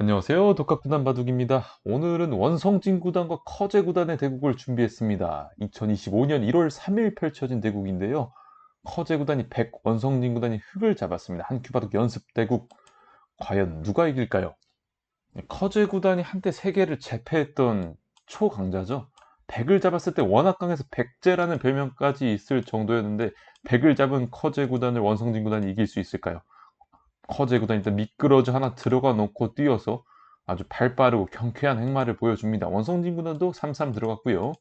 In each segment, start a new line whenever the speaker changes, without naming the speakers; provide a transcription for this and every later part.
안녕하세요. 독학구단 바둑입니다. 오늘은 원성진 구단과 커제 구단의 대국을 준비했습니다. 2025년 1월 3일 펼쳐진 대국인데요. 커제 구단이 100, 원성진 구단이 흑을 잡았습니다. 한큐 바둑 연습 대국. 과연 누가 이길까요? 네, 커제 구단이 한때 세계를 제패했던 초강자죠. 100을 잡았을 때 워낙 강해서 백제라는 별명까지 있을 정도였는데 100을 잡은 커제 구단을 원성진 구단이 이길 수 있을까요? 구단이 일단 미끄러져 하나 들어가 놓고 뛰어서 아주 발 빠르고 경쾌한 행마를 보여줍니다. 원성진 구단도 3-3 들어갔고요.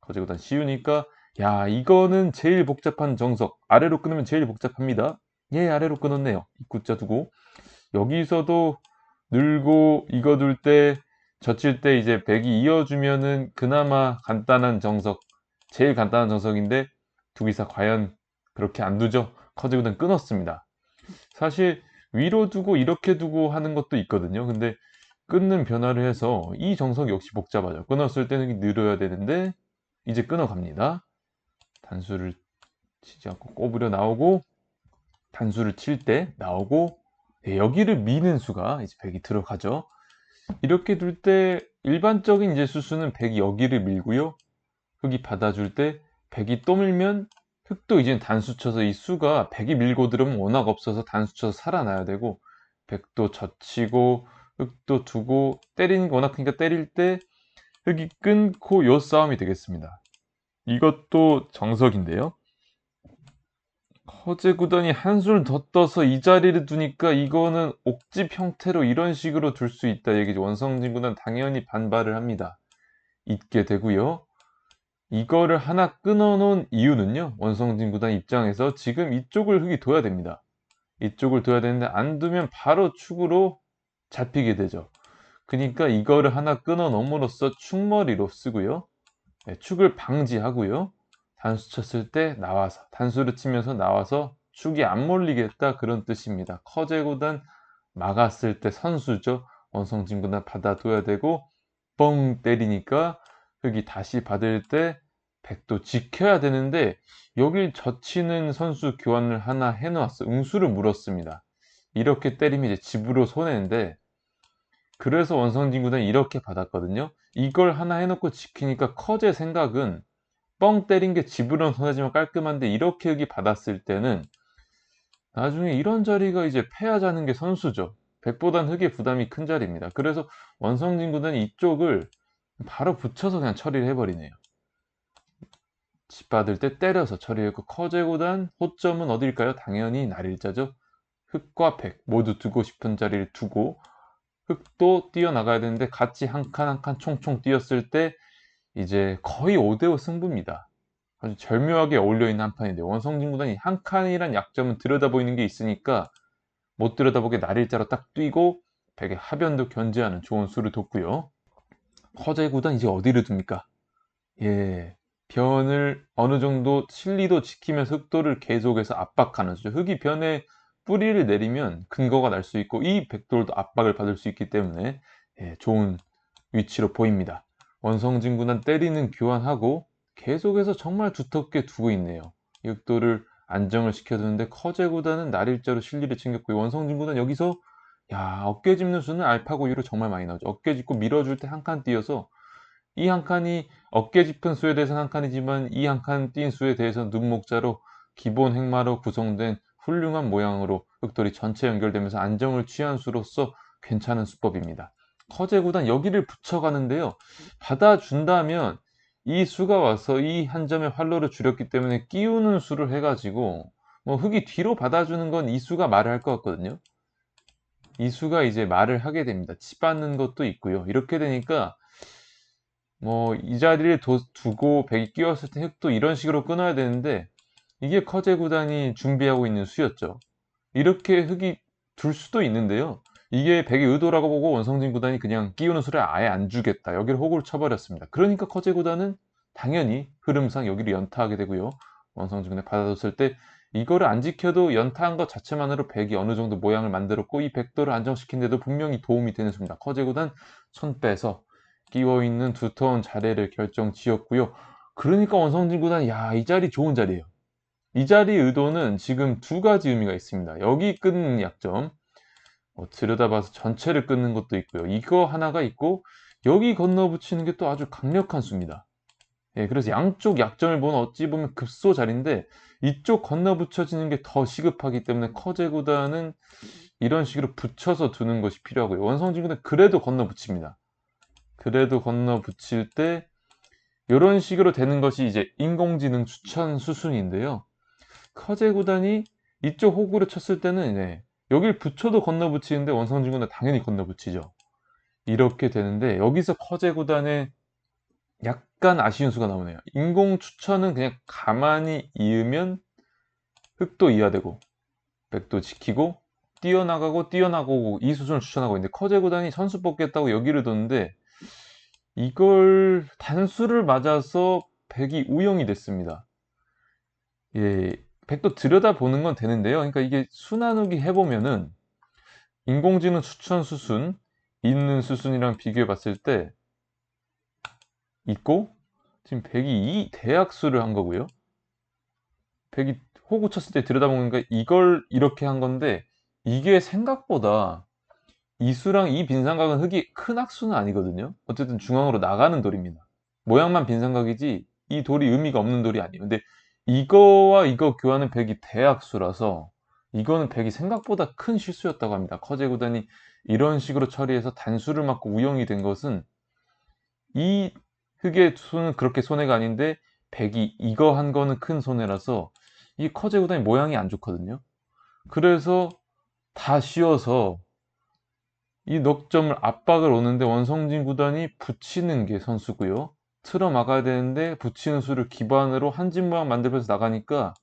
커제 구단 쉬우니까 야 이거는 제일 복잡한 정석 아래로 끊으면 제일 복잡합니다. 예 아래로 끊었네요. 입구자 두고 여기서도 늘고 이거 둘때 젖힐 때 이제 백이 이어주면은 그나마 간단한 정석 제일 간단한 정석인데 두 기사 과연 그렇게 안 두죠? 커제 구단 끊었습니다. 사실 위로 두고 이렇게 두고 하는 것도 있거든요. 근데 끊는 변화를 해서 이 정석 역시 복잡하죠. 끊었을 때는 늘어야 되는데 이제 끊어갑니다. 단수를 치지 않고 꼬부려 나오고 단수를 칠 때 나오고 네, 여기를 미는 수가 이제 100이 들어가죠. 이렇게 둘 때 일반적인 이제 수수는 100이 여기를 밀고요. 흑이 받아줄 때 100이 또 밀면 흑도 이제 단수 쳐서 이 수가 100이 밀고 들으면 워낙 없어서 단수 쳐서 살아나야 되고 100도 젖히고 흑도 두고 때리는 거 워낙 크니까 때릴 때 흑이 끊고 요 싸움이 되겠습니다. 이것도 정석인데요. 허재 구단이 한술 더 떠서 이 자리를 두니까 이거는 옥집 형태로 이런 식으로 둘 수 있다 얘기죠. 원성진 구단 당연히 반발을 합니다. 있게 되고요. 이거를 하나 끊어놓은 이유는요. 원성진 구단 입장에서 지금 이쪽을 흙이 둬야 됩니다. 이쪽을 둬야 되는데 안 두면 바로 축으로 잡히게 되죠. 그러니까 이거를 하나 끊어 놓음으로써 축머리로 쓰고요. 네, 축을 방지하고요. 단수 쳤을 때 나와서 단수를 치면서 나와서 축이 안 몰리겠다 그런 뜻입니다. 커제구단 막았을 때 선수죠. 원성진 구단 받아둬야 되고 뻥 때리니까 흑이 다시 받을 때 백도 지켜야 되는데 여길 젖히는 선수 교환을 하나 해놓았어. 응수를 물었습니다. 이렇게 때리면 이제 집으로 손해인데 그래서 원성진 구단이 이렇게 받았거든요. 이걸 하나 해놓고 지키니까 커제 생각은 뻥 때린 게 집으로는 손해지만 깔끔한데 이렇게 흑이 받았을 때는 나중에 이런 자리가 이제 패하자는 게 선수죠. 백보단 흑의 부담이 큰 자리입니다. 그래서 원성진 구단이 이쪽을 바로 붙여서 그냥 처리를 해버리네요. 집 받을 때 때려서 처리했고 커제고단 호점은 어딜까요? 당연히 날일자죠. 흑과 백 모두 두고 싶은 자리를 두고 흑도 뛰어나가야 되는데 같이 한 칸 한 칸 총총 뛰었을 때 이제 거의 5대5 승부입니다. 아주 절묘하게 어울려있는 한 판인데 원성진 구단이 한 칸이란 약점은 들여다보이는 게 있으니까 못 들여다보게 날일자로 딱 뛰고 백의 하변도 견제하는 좋은 수를 뒀고요. 커제 구단 이제 어디를 둡니까? 예, 변을 어느 정도 실리도 지키면서 흑도를 계속해서 압박하는 수죠. 흑이 변에 뿌리를 내리면 근거가 날 수 있고 이 백돌도 압박을 받을 수 있기 때문에 예, 좋은 위치로 보입니다. 원성진 구단 때리는 교환하고 계속해서 정말 두텁게 두고 있네요. 흑도를 안정을 시켜두는데 커제 구단은 날일자로 실리를 챙겼고 원성진 구단 여기서 야 어깨 짚는 수는 알파고 유로 정말 많이 나오죠. 어깨 짚고 밀어줄 때 한 칸 띄어서 이 한 칸이 어깨 짚은 수에 대해서는 한 칸이지만 이 한 칸 띈 수에 대해서는 눈목자로 기본 행마로 구성된 훌륭한 모양으로 흑돌이 전체 연결되면서 안정을 취한 수로서 괜찮은 수법입니다. 커제 구단 여기를 붙여가는데요. 받아준다면 이 수가 와서 이 한 점에 활로를 줄였기 때문에 끼우는 수를 해가지고 뭐 흑이 뒤로 받아주는 건 이 수가 말을 할 것 같거든요. 이수가 이제 말을 하게 됩니다. 치받는 것도 있고요. 이렇게 되니까 뭐 이 자리를 도, 두고 백이 끼웠을 때 흑도 이런 식으로 끊어야 되는데 이게 커제 구단이 준비하고 있는 수였죠. 이렇게 흑이 둘 수도 있는데요. 이게 백의 의도라고 보고 원성진 구단이 그냥 끼우는 수를 아예 안 주겠다. 여기를 호구를 쳐버렸습니다. 그러니까 커제 구단은 당연히 흐름상 여기를 연타하게 되고요. 원성진 구단이 받아줬을 때 이거를 안 지켜도 연타한 것 자체만으로 백이 어느 정도 모양을 만들었고 이 백도를 안정시킨데도 분명히 도움이 되는 수입니다. 커제구단 손 빼서 끼워 있는 두터운 자리를 결정 지었고요. 그러니까 원성진 구단 야 이 자리 좋은 자리예요. 이 자리 의도는 지금 두 가지 의미가 있습니다. 여기 끊는 약점 뭐 들여다봐서 전체를 끊는 것도 있고요. 이거 하나가 있고 여기 건너 붙이는 게 또 아주 강력한 수입니다. 예, 그래서 양쪽 약점을 보면 어찌 보면 급소 자리인데 이쪽 건너 붙여지는 게 더 시급하기 때문에 커제 구단은 이런 식으로 붙여서 두는 것이 필요하고요. 원성진구는 그래도 건너 붙입니다. 그래도 건너 붙일 때 이런 식으로 되는 것이 이제 인공지능 추천 수순인데요. 커제 구단이 이쪽 호구를 쳤을 때는 네, 여길 붙여도 건너 붙이는데 원성진구는 당연히 건너 붙이죠. 이렇게 되는데 여기서 커제 구단의 약 간 아쉬운 수가 나오네요. 인공 추천은 그냥 가만히 이으면 흑도 이하되고 백도 지키고 뛰어나가고 뛰어나가고 이 수준을 추천하고 있는데 커제 구단이 선수 뽑겠다고 여기를 뒀는데 이걸 단수를 맞아서 백이 우영이 됐습니다. 예, 백도 들여다보는 건 되는데요. 그러니까 이게 수나누기 해보면은 인공지능 추천 수순 있는 수순이랑 비교해 봤을 때 있고 지금 100이 이 대약수를 한 거고요. 100이 호구 쳤을 때 들여다보니까 이걸 이렇게 한 건데 이게 생각보다 이 수랑 이 빈삼각은 흙이 큰 악수는 아니거든요. 어쨌든 중앙으로 나가는 돌입니다. 모양만 빈삼각이지 이 돌이 의미가 없는 돌이 아니에요. 근데 이거와 이거 교환은 100이 대악수라서 이거는 100이 생각보다 큰 실수였다고 합니다. 커제 구단이 이런 식으로 처리해서 단수를 맞고 우영이 된 것은 이 흑의 수는 그렇게 손해가 아닌데 100이 이거 한 거는 큰 손해라서 이 커제 구단이 모양이 안 좋거든요. 그래서 다 쉬어서 이 넉점을 압박을 오는데 원성진 구단이 붙이는 게 선수고요. 틀어 막아야 되는데 붙이는 수를 기반으로 한진 모양 만들면서 나가니까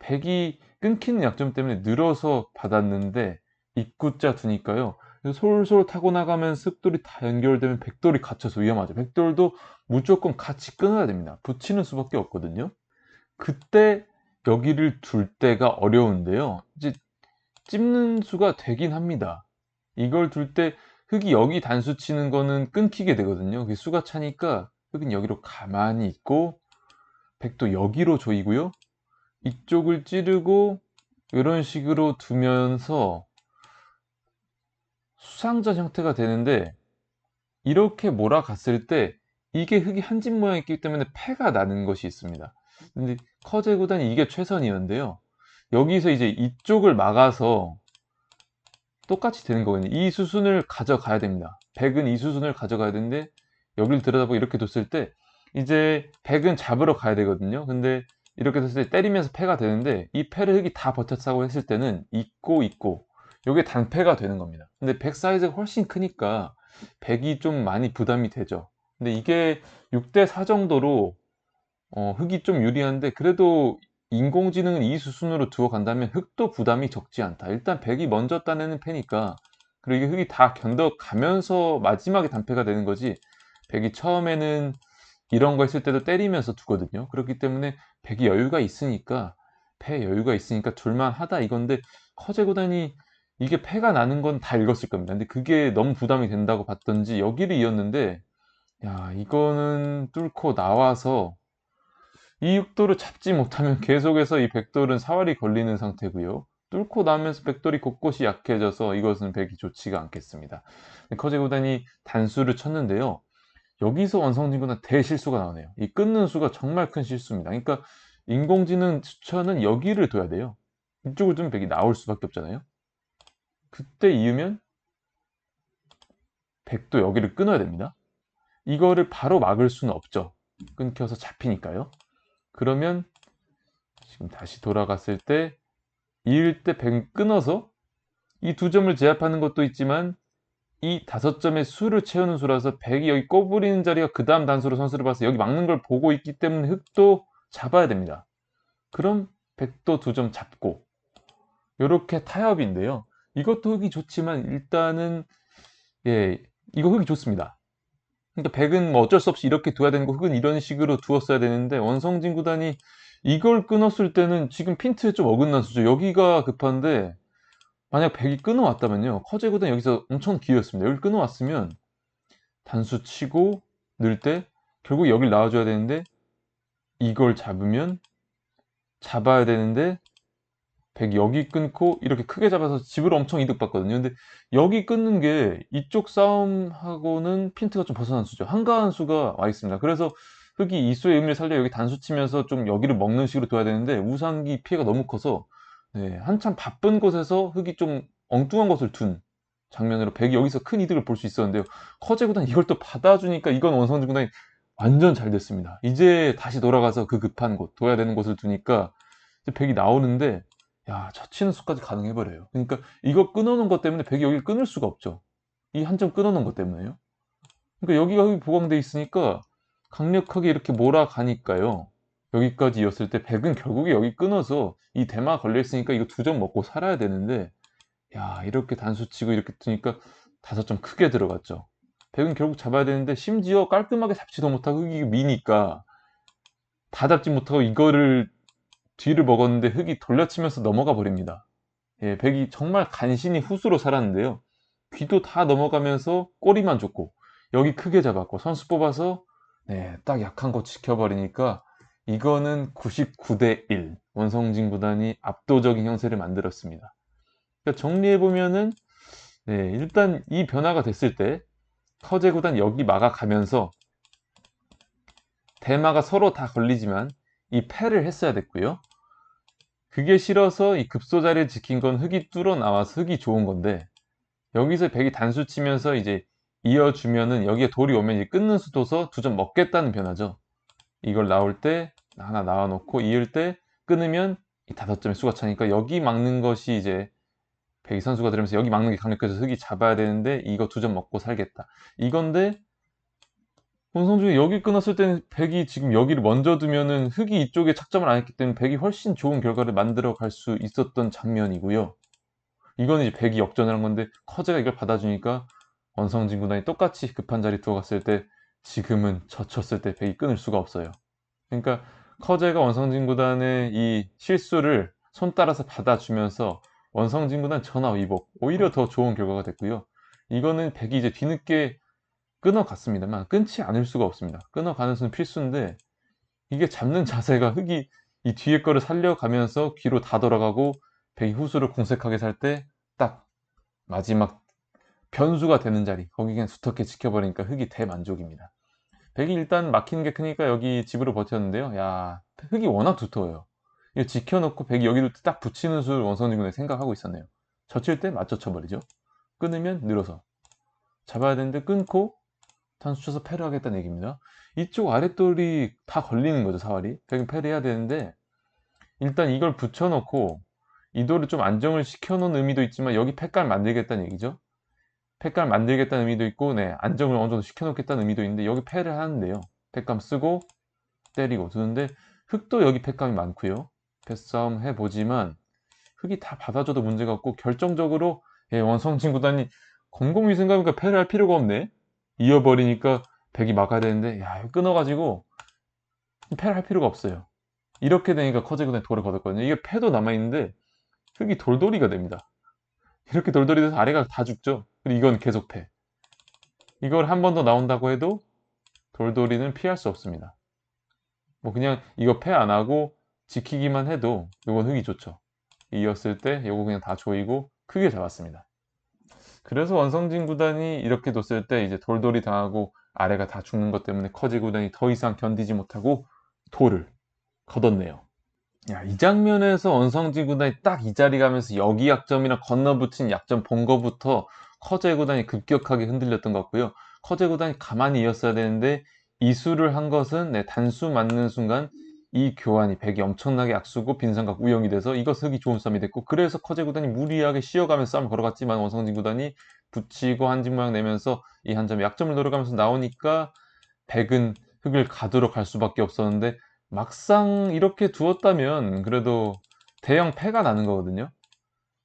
100이 끊기는 약점 때문에 늘어서 받았는데 입구자 두니까요. 솔솔 타고 나가면 습돌이 다 연결되면 백돌이 갇혀서 위험하죠. 백돌도 무조건 같이 끊어야 됩니다. 붙이는 수밖에 없거든요. 그때 여기를 둘 때가 어려운데요. 이제 찝는 수가 되긴 합니다. 이걸 둘 때 흙이 여기 단수 치는 거는 끊기게 되거든요. 수가 차니까 흙은 여기로 가만히 있고 백도 여기로 조이고요. 이쪽을 찌르고 이런 식으로 두면서 수상전 형태가 되는데 이렇게 몰아갔을 때 이게 흙이 한 집 모양이기 때문에 패가 나는 것이 있습니다. 근데 커제 구단이 이게 최선이었는데요. 여기서 이제 이쪽을 막아서 똑같이 되는 거거든요. 이 수순을 가져가야 됩니다. 100은 이 수순을 가져가야 되는데 여기를 들여다보고 이렇게 뒀을 때 이제 100은 잡으러 가야 되거든요. 근데 이렇게 됐을 때 때리면서 패가 되는데 이 패를 흙이 다 버텼다고 했을 때는 있고 있고 이게 단패가 되는 겁니다. 근데 100 사이즈가 훨씬 크니까 100이 좀 많이 부담이 되죠. 근데 이게 6대 4 정도로 어, 흙이 좀 유리한데 그래도 인공지능은 이 수순으로 두어 간다면 흙도 부담이 적지 않다. 일단 100이 먼저 따내는 패니까 그리고 이게 흙이 다 견뎌가면서 마지막에 단패가 되는 거지 100이 처음에는 이런 거 했을 때도 때리면서 두거든요. 그렇기 때문에 100이 여유가 있으니까 패 여유가 있으니까 둘만 하다 이건데 커제고단이 이게 패가 나는 건 다 읽었을 겁니다. 근데 그게 너무 부담이 된다고 봤던지 여기를 이었는데 야 이거는 뚫고 나와서 이 육도를 잡지 못하면 계속해서 이 백돌은 사활이 걸리는 상태고요. 뚫고 나면서 백돌이 곳곳이 약해져서 이것은 백이 좋지가 않겠습니다. 커제고단이 단수를 쳤는데요. 여기서 원성진구는 대실수가 나오네요. 이 끊는 수가 정말 큰 실수입니다. 그러니까 인공지능 추천은 여기를 둬야 돼요. 이쪽을 두면 백이 나올 수밖에 없잖아요. 그때 이으면 백도 여기를 끊어야 됩니다. 이거를 바로 막을 수는 없죠. 끊겨서 잡히니까요. 그러면 지금 다시 돌아갔을 때 이을 때백 끊어서 이 두 점을 제압하는 것도 있지만 이 다섯 점의 수를 채우는 수라서 100이 여기 꼬부리는 자리가 그 다음 단수로 선수를 봐서 여기 막는 걸 보고 있기 때문에 흙도 잡아야 됩니다. 그럼 100도 두 점 잡고 이렇게 타협인데요. 이것도 흙이 좋지만 일단은 예 이거 흙이 좋습니다. 그러니까 100은 뭐 어쩔 수 없이 이렇게 둬야 되는 거 흙은 이런 식으로 두었어야 되는데 원성진 구단이 이걸 끊었을 때는 지금 핀트에 좀 어긋난 수죠. 여기가 급한데 만약 100이 끊어왔다면요. 커제 구단 여기서 엄청 기회였습니다. 여기 끊어왔으면 단수 치고 늘 때 결국 여길 나와줘야 되는데 이걸 잡으면 잡아야 되는데 백이 여기 끊고 이렇게 크게 잡아서 집으로 엄청 이득 봤거든요. 근데 여기 끊는 게 이쪽 싸움하고는 핀트가 좀 벗어난 수죠. 한가한 수가 와 있습니다. 그래서 흑이 이 수의 의미를 살려 여기 단수 치면서 좀 여기를 먹는 식으로 둬야 되는데 우상기 피해가 너무 커서 네, 한참 바쁜 곳에서 흑이 좀 엉뚱한 것을 둔 장면으로 백이 여기서 큰 이득을 볼 수 있었는데요. 커제 구단 이걸 또 받아주니까 이건 원성진 구단이 완전 잘 됐습니다. 이제 다시 돌아가서 그 급한 곳, 둬야 되는 곳을 두니까 백이 나오는데 야, 젖히는 수까지 가능해 버려요. 그러니까 이거 끊어놓은 것 때문에 백이 여기를 끊을 수가 없죠. 이 한 점 끊어놓은 것 때문에요. 그러니까 여기가 흑이 보강돼 있으니까 강력하게 이렇게 몰아가니까요. 여기까지 이었을 때 백은 결국에 여기 끊어서 이 대마 걸려있으니까 이거 두 점 먹고 살아야 되는데 야 이렇게 단수 치고 이렇게 두니까 다섯 점 크게 들어갔죠. 백은 결국 잡아야 되는데 심지어 깔끔하게 잡지도 못하고 흑이 미니까 다 잡지 못하고 이거를 뒤를 먹었는데 흑이 돌려치면서 넘어가 버립니다. 예, 백이 정말 간신히 후수로 살았는데요. 귀도 다 넘어가면서 꼬리만 줬고 여기 크게 잡았고 선수 뽑아서 네, 딱 약한 거 지켜버리니까 이거는 99대 1 원성진 구단이 압도적인 형세를 만들었습니다. 그러니까 정리해보면은 네, 일단 이 변화가 됐을 때 커제 구단 여기 막아가면서 대마가 서로 다 걸리지만 이 패를 했어야 됐고요. 그게 싫어서 이 급소 자리를 지킨 건 흙이 뚫어 나와서 흙이 좋은 건데 여기서 백이 단수 치면서 이제 이어주면은 여기에 돌이 오면 이제 끊는 수도서 두 점 먹겠다는 변화죠. 이걸 나올 때 하나 나와 놓고 이을 때 끊으면 이 다섯 점의 수가 차니까 여기 막는 것이 이제 백이 선수가 들으면서 여기 막는 게 강력해서 흙이 잡아야 되는데 이거 두 점 먹고 살겠다. 이건데 원성중이 여기 끊었을 때는 백이 지금 여기를 먼저 두면은 흙이 이쪽에 착점을 안 했기 때문에 백이 훨씬 좋은 결과를 만들어 갈 수 있었던 장면이고요. 이거는 이제 백이 역전을 한 건데 커제가 이걸 받아주니까 원성진 구단이 똑같이 급한 자리 두어갔을 때 지금은 젖혔을 때 백이 끊을 수가 없어요. 그러니까 커제가 원성진 구단의 이 실수를 손 따라서 받아주면서 원성진 구단 전화 위복 오히려 더 좋은 결과가 됐고요. 이거는 백이 이제 뒤늦게 끊어갔습니다만 끊지 않을 수가 없습니다. 끊어가는 수는 필수인데 이게 잡는 자세가 흙이 이 뒤에 거를 살려가면서 귀로 다 돌아가고 백이 후수를 공색하게 살 때 딱 마지막 변수가 되는 자리 거기 그냥 두텁게 지켜버리니까 흙이 대만족입니다. 백이 일단 막히는 게 크니까 여기 집으로 버텼는데요. 야 흙이 워낙 두터워요. 이거 지켜놓고 백이 여기를 딱 붙이는 수를 원성진군에 생각하고 있었네요. 젖힐 때 맞춰 쳐버리죠. 끊으면 늘어서 잡아야 되는데 끊고 단수 쳐서 패를 하겠다는 얘기입니다. 이쪽 아랫돌이 다 걸리는 거죠, 사활이. 백은 패를 해야 되는데 일단 이걸 붙여놓고 이 돌을 좀 안정을 시켜놓은 의미도 있지만 여기 패깔 만들겠다는 얘기죠. 패깔 만들겠다는 의미도 있고 네, 안정을 어느 정도 시켜놓겠다는 의미도 있는데 여기 패를 하는데요. 패감 쓰고 때리고 두는데 흙도 여기 패감이 많고요. 패싸움 해보지만 흙이 다 받아줘도 문제가 없고 결정적으로 예, 원성진 구단이 공공위 생각하니까 패를 할 필요가 없네. 이어버리니까 백이 막아야 되는데 야 이거 끊어가지고 패를 할 필요가 없어요. 이렇게 되니까 커제 구단이 돌을 거뒀거든요. 이게 패도 남아있는데 흙이 돌돌이가 됩니다. 이렇게 돌돌이 돼서 아래가 다 죽죠. 그리고 이건 계속 패. 이걸 한 번 더 나온다고 해도 돌돌이는 피할 수 없습니다. 뭐 그냥 이거 패 안 하고 지키기만 해도 이건 흙이 좋죠. 이었을 때 이거 그냥 다 조이고 크게 잡았습니다. 그래서 원성진 구단이 이렇게 뒀을 때 이제 돌돌이 당하고 아래가 다 죽는 것 때문에 커지 구단이 더 이상 견디지 못하고 돌을 걷었네요. 야, 이 장면에서 원성진 구단이 딱 이 자리 가면서 여기 약점이랑 건너붙인 약점 본 거부터 커제 구단이 급격하게 흔들렸던 것 같고요. 커제 구단이 가만히 이었어야 되는데 이수를 한 것은 네, 단수 맞는 순간 이 교환이 백이 엄청나게 악수고 빈상각 우영이 돼서 이것 흑이 좋은 싸움이 됐고 그래서 커제 구단이 무리하게 쉬어가면서 싸움을 걸어갔지만 원성진 구단이 붙이고 한집 모양 내면서 이 한 점 약점을 노려가면서 나오니까 백은 흑을 가두러 갈 수밖에 없었는데 막상 이렇게 두었다면 그래도 대형 패가 나는 거거든요.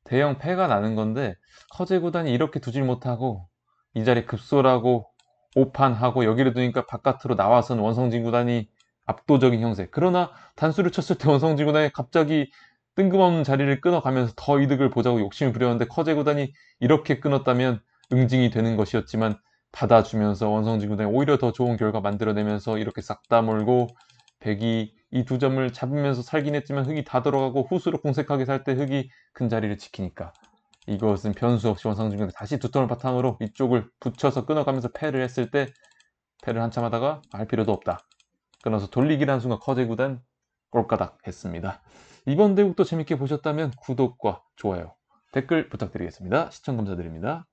대형 패가 나는 건데 커제 구단이 이렇게 두질 못하고 이 자리 급소라고 오판하고 여기를 두니까 바깥으로 나와서는 원성진 구단이 압도적인 형세. 그러나 단수를 쳤을 때 원성진 구단이 갑자기 뜬금없는 자리를 끊어가면서 더 이득을 보자고 욕심을 부렸는데 커제 구단이 이렇게 끊었다면 응징이 되는 것이었지만 받아주면서 원성진 구단이 오히려 더 좋은 결과 만들어내면서 이렇게 싹 다 몰고 백이 이 두 점을 잡으면서 살긴 했지만 흑이 다 들어가고 후수로 공색하게 살 때 흑이 큰 자리를 지키니까 이것은 변수 없이 원상중근이 다시 두 턴을 바탕으로 이쪽을 붙여서 끊어가면서 패를 했을 때 패를 한참 하다가 알 필요도 없다. 끊어서 돌리기라는 순간 커제 구단 꼴까닥 했습니다. 이번 대국도 재밌게 보셨다면 구독과 좋아요, 댓글 부탁드리겠습니다. 시청 감사드립니다.